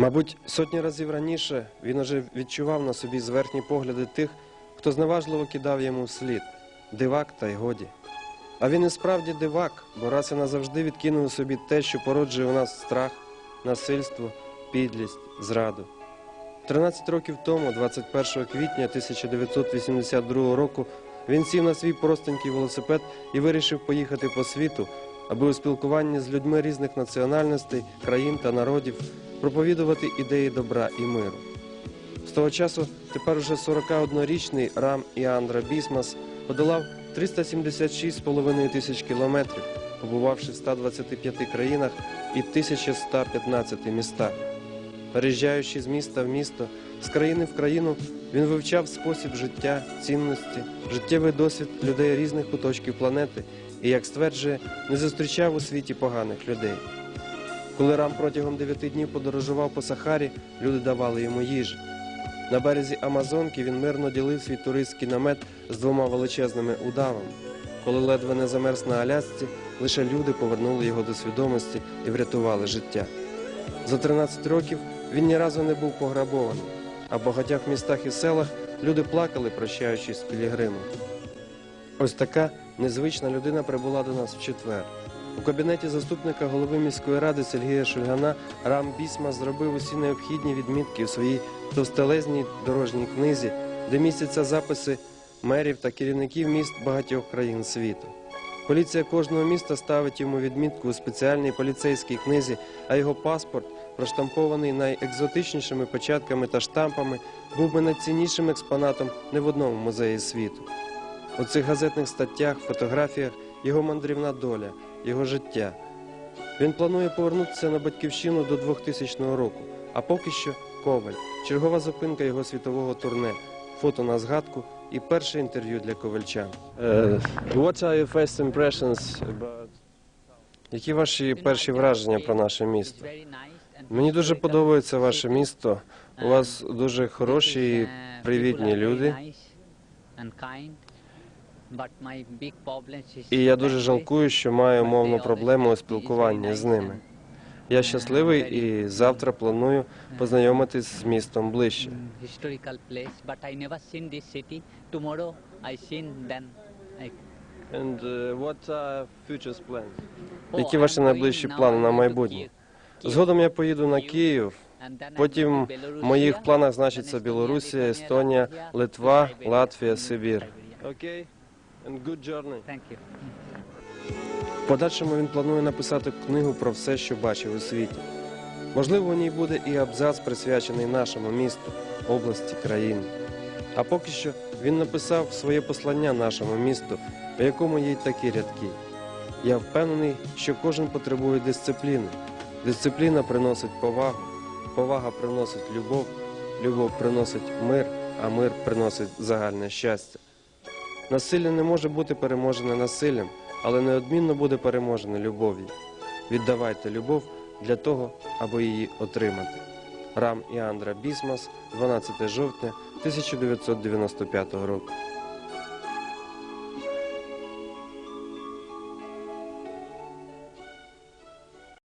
Мабуть, сотні разів раніше він уже відчував на собі зверхні погляди тих, хто зневажливо кидав йому вслід дивак та й годі. А він і справді дивак, бо раз і назавжди відкинув у собі те, що породжує у нас страх, насильство, підлість, зраду. 13 років тому, 21 квітня 1982 року, він сів на свій простенький велосипед і вирішив поїхати по світу, аби у спілкуванні з людьми різних національностей, країн та народів проповідувати ідеї добра і миру. З того часу тепер уже 41-річний Рам Іандра Бісмас подолав 376,5 тисяч кілометрів, побувавши в 125 країнах і 1115 містах. Переїжджаючи з міста в місто, з країни в країну, він вивчав спосіб життя, цінності, життєвий досвід людей різних куточків планети і, як стверджує, не зустрічав у світі поганих людей. Коли Рам протягом дев'яти днів подорожував по Сахарі, люди давали йому їжі. На березі Амазонки він мирно ділив свій туристський намет з двома величезними удавами. Коли ледве не замерз на Алясці, лише люди повернули його до свідомості і врятували життя. За 13 років він ні разу не був пограбований, а в багатьох містах і селах люди плакали, прощаючись з пілігримом. Ось така незвична людина прибула до нас в четвер. У кабінеті заступника голови міської ради Сергія Шульгана Рам Бісма зробив усі необхідні відмітки у своїй товстелезній дорожній книзі, де містяться записи мерів та керівників міст багатьох країн світу. Поліція кожного міста ставить йому відмітку у спеціальній поліцейській книзі, а його паспорт, проштампований найекзотичнішими печатками та штампами, був би найціннішим експонатом не в одному музеї світу. У цих газетних статтях, фотографіях його мандрівна доля, його життя. Він планує повернутися на батьківщину до 2000 року, а поки що Коваль, чергова зупинка його світового турне, фото на згадку і перше інтерв'ю для ковальчан. What are your first impressions about... Які ваші перші враження про наше місто? Мені дуже подобається ваше місто. У вас дуже хороші і привітні люди. І я дуже жалкую, що маю мовну проблему у спілкуванні з ними. Я щасливий і завтра планую познайомитись з містом ближче. I, And uh, what are plans? Oh, Які ваші найближчі плани на майбутнє? Згодом я поїду на Київ. Потім в моїх планах значиться Білорусія, Естонія, Литва. Латвія, Mm, Сибір. And good journey. Thank you. В подальшому він планує написати книгу про все, що бачив у світі. Можливо, у ній буде і абзац, присвячений нашому місту, області, країні. А поки що він написав своє послання нашому місту, в якому є й такі рядки. Я впевнений, що кожен потребує дисципліни. Дисципліна приносить повагу, повага приносить любов, любов приносить мир, а мир приносить загальне щастя. Насилля не може бути переможене насиллям, але неодмінно буде переможене любов'ю. Віддавайте любов для того, аби її отримати. Рам Іандра Бісмас, 12 жовтня 1995 року.